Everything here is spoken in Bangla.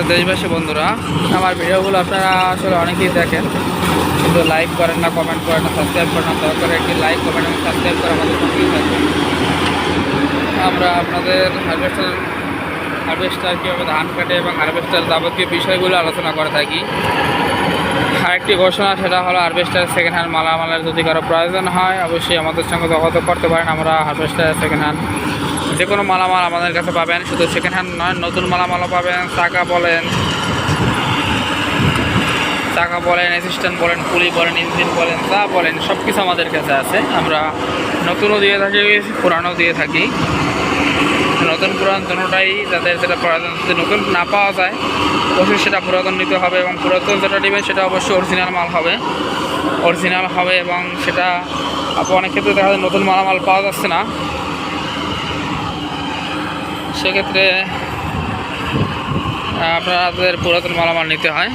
প্রিয় দেশবাসী বন্ধুরা। আমার ভিডিওগুলো আপনারা আসলে অনেকেই দেখেন, কিন্তু লাইক করেন না কমেন্ট করেন না সাবস্ক্রাইব করেন না দয়া করে একটি লাইক কমেন্ট এবং সাবস্ক্রাইব করে আমাদের সঙ্গেই থাকবেন আমরা আপনাদের হারভেস্টার হারভেস্টার কীভাবে ধান কাটে এবং হারভেস্টার যাবতীয় বিষয়গুলো আলোচনা করে থাকি। আরেকটি ঘোষণা, সেটা হলো হারভেস্টার সেকেন্ড হ্যান্ড মালামালের যদি কারও প্রয়োজন হয়, অবশ্যই আমাদের সঙ্গে যোগাযোগ করতে পারেন। আমরা হারভেস্টার সেকেন্ড হ্যান্ড যে কোনো মালামাল আমাদের কাছে পাবেন, শুধু সেকেন্ড হ্যান্ড নয়, নতুন মালামালও পাবেন, চাকা বলেন চাকা বলেন অ্যাসিস্ট্যান্ট বলেন, পুলি বলেন ইঞ্জিন বলেন, যা বলেন সব কিছু আমাদের কাছে আছে। আমরা নতুনও দিয়ে থাকি পুরানো দিয়ে থাকি। নতুন পুরাতন দুটোটাই যাদের যেটা প্রয়োজন, যদি নতুন না পাওয়া যায়, অবশ্যই সেটা পুরাতন নিতে হবে এবং পুরাতন যেটা নেবেন, সেটা অবশ্যই অরিজিনাল মাল হবে। অরিজিনাল হবে এবং সেটা অনেক ক্ষেত্রে দেখা যায় নতুন মালামাল পাওয়া যাচ্ছে না। সেক্ষেত্রে আপনাদের পুরাতন মালামাল নিতে হয়।